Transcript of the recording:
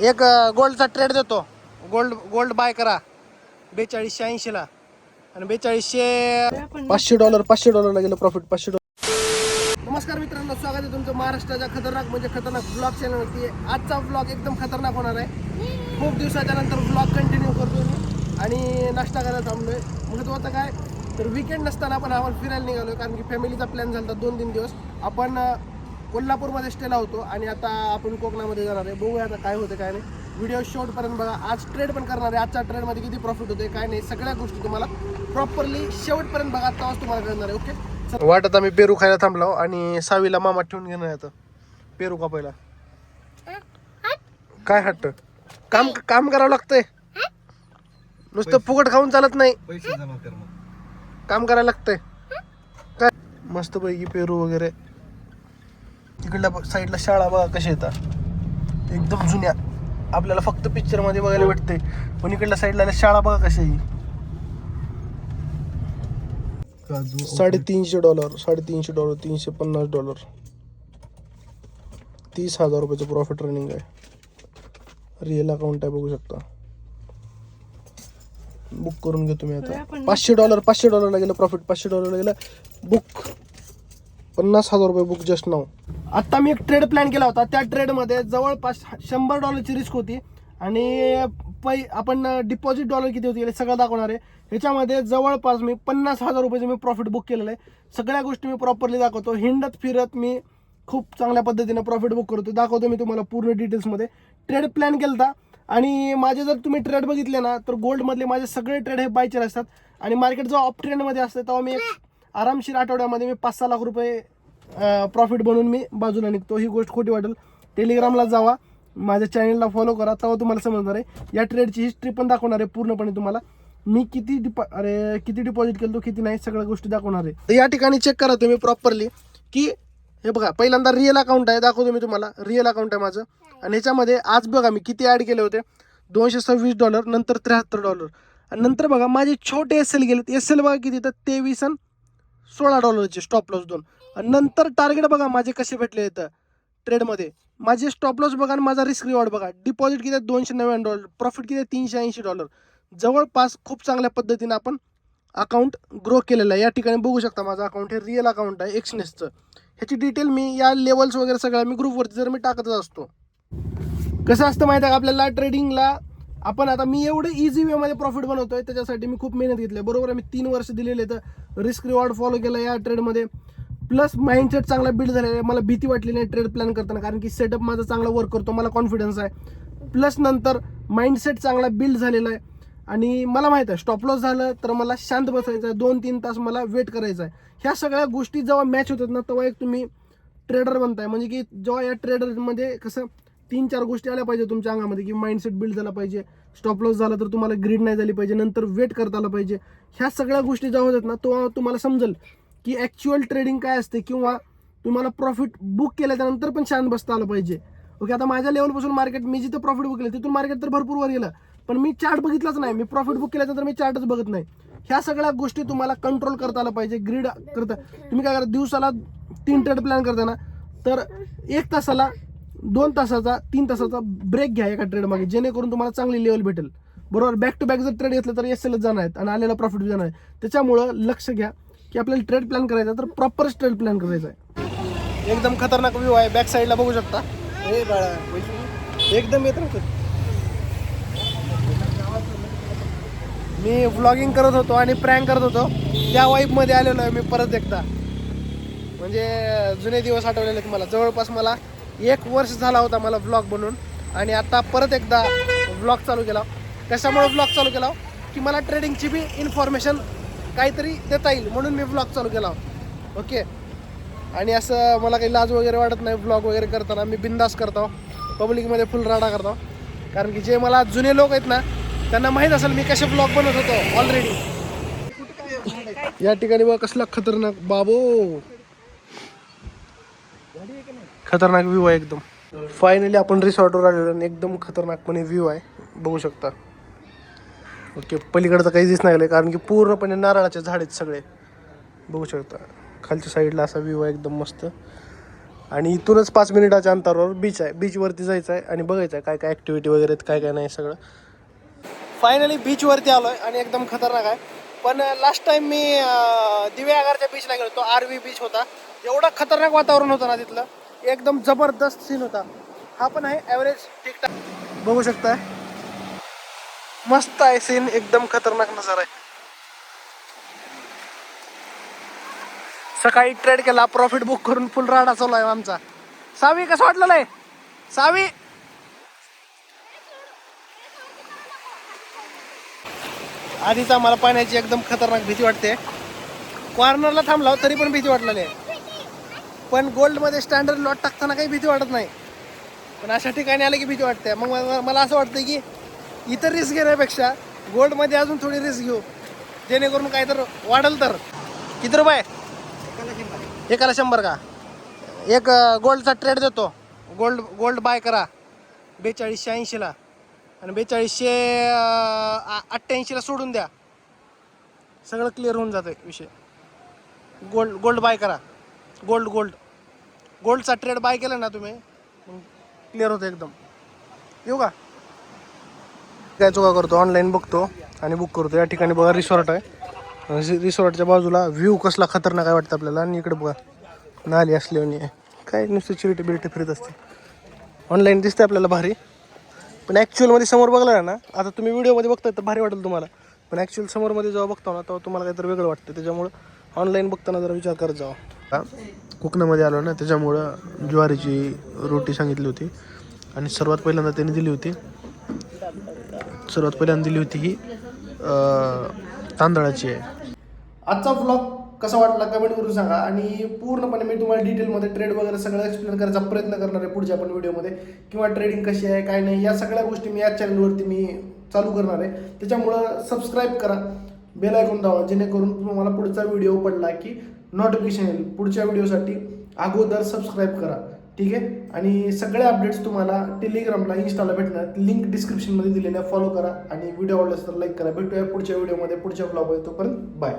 एक गोल्डचा ट्रेड देतो. गोल्ड गोल्ड बाय करा. बेचाळीसशे ऐंशीला. आणि बेचाळीसशे पाचशे डॉलर पाचशे डॉलरला गेलं प्रॉफिट पाचशे डॉलर नमस्कार मित्रांनो स्वागत आहे तुमचं महाराष्ट्राच्या खतरनाक म्हणजे खतरनाक ब्लॉग चॅनलवरती आजचा ब्लॉग एकदम खतरनाक होणार आहे. खूप दिवसाच्या नंतर ब्लॉग कंटिन्यू करतोय मी. आणि नाश्ता करायला थांबलोय. महत्त्वाचं काय? तर विकेंड नसताना आपण आपण फिरायला निघालो कारण की फॅमिलीचा प्लॅन झाला दोन तीन दिवस. आपण कोल्हापूरमध्ये स्टेला होतो आणि आता आपण कोकणामध्ये जाणार आहे. बघूया आता काय होते काय नाही. व्हिडिओ शेवटपर्यंत बघा. आज ट्रेड पण करणार आहे. आजच्या ट्रेडमध्ये किती प्रॉफिट होते काय नाही. सगळ्या गोष्टी तुम्हाला प्रॉपरली शेवटपर्यंट बघा. तेव्हाच तुम्हाला कळणार आहे ओके वाटत आम्ही पेरू खायला थांबलो आणि सावीला मामा ठेवून घेणार आता. पेरू कापायला. काय हट्ट? काम काम करावं लागतंय. नुसतं फुकट खाऊन चालत नाही. पैसे जमा कर मग. काम करायला लागतंय. काय? मस्त पैकी पेरू वगैरे. तिकडल्या ब- साईडला शाळा बघा कशा येतात. एकदम जुन्या. आपल्याला फक्त पिक्चरमध्ये बघायला भेटते. पण इकडल्या साईडला शाळा बघा कशा आहे काजू साडेतीनशे डॉलर साडेतीनशे डॉलर तीनशे पन्नास डॉलर तीस हजार रुपयाचं प्रॉफिट रनिंग आहे. रिअल अकाउंट आहे बघू शकता. बुक करून घेतो मी आता. पाचशे डॉलर पाचशे डॉलरला गेलं प्रॉफिट पाचशे डॉलरला गेलं. बुक पन्नास हजार रुपये बुक जस्ट नाव आत्ता मी एक ट्रेड प्लॅन केला होता. त्या ट्रेडमध्ये जवळपास शंभर डॉलरची रिस्क होती. आणि पै आपण डिपॉझिट डॉलर किती होती हे सगळं दाखवणार आहे. ह्याच्यामध्ये जवळपास मी पन्नास हजार रुपयाचं मी प्रॉफिट बुक केलेलं आहे. सगळ्या गोष्टी मी प्रॉपरली दाखवतो. हिंडत फिरत मी खूप चांगल्या पद्धतीने प्रॉफिट बुक करतो. दाखवतो मी तुम्हाला पूर्ण डिटेल्समध्ये ट्रेड प्लॅन केला होता आणि माझे जर तुम्ही ट्रेड बघितले ना तर गोल्डमधले माझे सगळे ट्रेड हे बायचेर असतात. आणि मार्केट जेव्हा ऑफ ट्रेंडमध्ये असते तेव्हा मी एक आरामशीर आठवड्यामध्ये मी पाच सहा लाख रुपये प्रॉफिट बनवून मी बाजूला निघतो. ही गोष्ट खोटी वाटेल. टेलिग्रामला जावा. माझ्या चॅनलला फॉलो करा. तेव्हा तुम्हाला समजणार आहे. या ट्रेडची हिस्ट्री पण दाखवणार आहे पूर्णपणे तुम्हाला. मी किती डिपॉ अरे किती डिपॉझिट केलं किती नाही सगळ्या गोष्टी दाखवणार आहे. तर या ठिकाणी चेक करा तुम्ही प्रॉपरली की हे बघा पहिल्यांदा रिअल अकाउंट आहे. दाखवतो मी तुम्हाला. रिअल अकाउंट आहे माझं. आणि ह्याच्यामध्ये आज बघा मी किती ॲड केले होते. दोनशे सव्वीस डॉलर नंतर त्र्याहत्तर डॉलर आणि नंतर बघा माझे छोटे एस एल गेलेत. एस एल बघा किती तर तेवीस आणि सोळा डॉलरचे स्टॉप लॉस दोन. आणि नंतर टार्गेट बघा माझे कसे भेटले इथं. ट्रेडमध्ये माझे स्टॉप लॉस बघा आणि माझा रिस्क रिवॉर्ड बघा. डिपॉझिट किती आहे? दोनशे नव्याण्णव डॉलर. प्रॉफिट किती आहे? तीनशे ऐंशी डॉलर. जवळपास खूप चांगल्या पद्धतीने आपण अकाउंट ग्रो केलेलं आहे. या ठिकाणी बघू शकता माझं अकाउंट हे रिअल अकाउंट आहे. एक्सनेसचं ह्याची डिटेल मी या लेवल्स वगैरे सगळ्या मी ग्रुपवरती जर मी टाकतच असतो. कसं असतं माहिती आहे का? आपल्याला ट्रेडिंगला आपण आता मी एवढं इझी वेमध्ये प्रॉफिट बनवतोय त्याच्यासाठी मी खूप मेहनत घेतली आहे. बरोबर आहे मी तीन वर्ष दिलेले तर रिस्क रिवॉर्ड फॉलो केलं या ट्रेडमध्ये प्लस माइंडसेट चांगला बिल्ड झालेला आहे. मला भीती वाटली नाही ट्रेड प्लॅन करताना कारण की सेटअप माझा चांगला वर्क करतो मला कॉन्फिडन्स आहे. प्लस नंतर माइंडसेट चांगला बिल्ड झालेला आहे. आणि मला माहीत आहे स्टॉप लॉस झालं तर मला शांत बसायचं आहे. दोन तीन तास मला वेट करायचं आहे. ह्या सगळ्या गोष्टी जेव्हा मॅच होतात ना तेव्हा एक तुम्ही ट्रेडर बनताय. म्हणजे की जेव्हा या ट्रेडरमध्ये कसं तीन चार गोष्टी आल्या पाहिजे तुमच्या अंगामध्ये की माइंडसेट बिल्ड झाला पाहिजे स्टॉप लॉस झाला तर तुम्हाला ग्रीड नाही झाली पाहिजे नंतर वेट करता आलं पाहिजे. ह्या सगळ्या गोष्टी ज्या होतात ना तो तुम्हाला समजेल की ॲक्च्युअल ट्रेडिंग काय असते किंवा तुम्हाला प्रॉफिट बुक केल्यानंतर पण शांत बसता आलं पाहिजे. ओके आता माझ्या लेवलपासून मार्केट मी जिथं प्रॉफिट बुक केलं तिथून मार्केट तर भरपूर वर गेलं. पण मी चार्ट बघितलाच नाही. मी प्रॉफिट बुक केल्यानंतर मी चार्टच बघत नाही. ह्या सगळ्या गोष्टी तुम्हाला कंट्रोल करता आलं पाहिजे ग्रीड करता. तुम्ही काय करा दिवसाला तीन ट्रेड प्लॅन करता ना तर एक तासाला दोन तासाचा तीन तासाचा ब्रेक घ्या एका ट्रेडमागे जेणेकरून तुम्हाला चांगली लेवल भेटेल. बरोबर? बॅक टू बॅक जर ट्रेड घेतलं तर एस एलच जाणार आहेत आणि आलेला प्रॉफिट जाणार आहे. त्याच्यामुळं लक्ष घ्या की आपल्याला ट्रेड प्लॅन करायचा आहे तर प्रॉपर ट्रेड प्लॅन करायचा आहे. एकदम खतरनाक व्ह्यू आहे. बॅक साईडला बघू शकता. हे बाळा एकदम येत मी व्लॉगिंग करत होतो आणि प्रँक करत होतो. त्या वाईपमध्ये आलेलो आहे मी परत एकदा. म्हणजे जुने दिवस आठवलेले आहेत मला. जवळपास मला एक वर्ष झाला होता मला ब्लॉग बनवून. आणि आता परत एकदा ब्लॉग चालू केला. कशामुळे ब्लॉग चालू केला? की मला ट्रेडिंगची बी इन्फॉर्मेशन काहीतरी देता येईल म्हणून मी ब्लॉग चालू केला. ओके आणि असं मला काही लाज वगैरे वाटत नाही ब्लॉग वगैरे करताना. मी बिंदास करतो. पब्लिकमध्ये फुल राडा करतो. कारण की जे मला जुने लोक आहेत ना त्यांना माहीत असेल मी कसे ब्लॉग बनवत होतो ऑलरेडी या ठिकाणी बघा कसला खतरनाक बाबो. खतरनाक व्ह्यू आहे एकदम. फायनली आपण रिसॉर्टवर आलेलो आणि एकदम खतरनाकपणे व्ह्यू आहे. बघू शकता. ओके पलीकडचं काही दिसणार गेलं कारण की पूर्णपणे नारळाचे झाड आहेत सगळे. बघू शकता. खालच्या साईडला असा व्ह्यू आहे एकदम मस्त. आणि इथूनच पाच मिनिटाच्या अंतरावर बीच आहे. बीचवरती जायचं आहे आणि बघायचं आहे काय काय ॲक्टिव्हिटी वगैरे आहेत, काय काय नाही सगळं. फायनली बीचवरती आलो आहे आणि एकदम खतरनाक आहे. पण लास्ट टाइम मी दिव्यागारच्या बीचला गेलो तो आर बीच होता. एवढा खतरनाक वातावरण होतं ना तिथलं. एकदम जबरदस्त सीन होता. हा पण आहे ॲव्हरेज ठीकठाक बघू शकताय. मस्त आहे सीन एकदम खतरनाक नजारा आहे. सकाळी ट्रेड केला प्रॉफिट बुक करून फुल राडा चालू आहे आमचा. सावी कसं वाटलेलं आहे सावी! आधीच आम्हाला पाण्याची एकदम खतरनाक भीती वाटते. कॉर्नरला थांबला तरी पण भीती वाटलेली आहे. पण गोल्डमध्ये स्टँडर्ड लॉट टाकताना काही भीती वाटत नाही. पण अशा ठिकाणी आलं की भीती वाटते. मग मला मला असं वाटतं की इतर रिस्क घेण्यापेक्षा गोल्डमध्ये अजून थोडी रिस्क घेऊ. जेणेकरून काय तर वाढल तर. किती रुपये? एकाला शंभर का? एक गोल्डचा ट्रेड देतो. गोल्ड गोल्ड बाय करा. बेचाळीसशे ऐंशीला. आणि बेचाळीसशे अठ्ठ्याऐंशीला सोडून द्या. सगळं क्लिअर होऊन जातं विषय. गोल्ड गोल्ड बाय करा. Gold gold. गोल्डचा ट्रेड बाय केला ना तुम्ही क्लिअर होतं एकदम. येऊ का? काय चुका करतो ऑनलाईन बघतो आणि बुक करतो. या ठिकाणी बघा रिसॉर्ट आहे. रिसॉर्टच्या बाजूला व्ह्यू कसला खतरनाक आहे वाटतं आपल्याला? आणि इकडे बघा नाली असली आहे. काय नुसती चिरटी बिरटी फिरत असते. ऑनलाईन दिसते आपल्याला भारी. पण ॲक्च्युअलमध्ये समोर बघला ना आता तुम्ही व्हिडिओमध्ये बघताय तर भारी वाटेल तुम्हाला. पण ॲक्च्युअल समोरमध्ये जेव्हा बघतो ना तेव्हा तुम्हाला काहीतरी वेगळं वाटतं. त्याच्यामुळं ऑनलाईन बघताना जरा विचार करत जावा. कोकणामध्ये आलो ना त्याच्यामुळं ज्वारीची रोटी सांगितली होती. आणि सर्वात पहिल्यांदा त्यांनी दिली होती. सर्वात पहिल्यांदा दिली होती ही तांदळाची आहे. आजचा व्लॉग कसा वाटला कमेंट करून सांगा. आणि पूर्णपणे मी तुम्हाला डिटेलमध्ये ट्रेड वगैरे सगळं एक्सप्लेन करायचा प्रयत्न करणार आहे पुढच्या पण व्हिडिओमध्ये किंवा ट्रेडिंग कशी आहे काय नाही या सगळ्या गोष्टी मी या चॅनलवरती मी चालू करणार आहे. त्याच्यामुळं सबस्क्राईब करा. बेल ऐकून दावा जेणेकरून तुम्हाला पुढचा व्हिडिओ पडला की नोटिफिकेशन येईल पुढच्या व्हिडिओसाठी अगोदर सबस्क्राईब करा. ठीक आहे? आणि सगळे अपडेट्स तुम्हाला टेलिग्रामला इन्स्टाला भेटणार. लिंक डिस्क्रिप्शनमध्ये दिलेल्या फॉलो करा. आणि व्हिडिओ आवडला तर लाईक करा. भेटूया पुढच्या व्हिडिओमध्ये पुढच्या ब्लॉगमध्ये तोपर्यंत बाय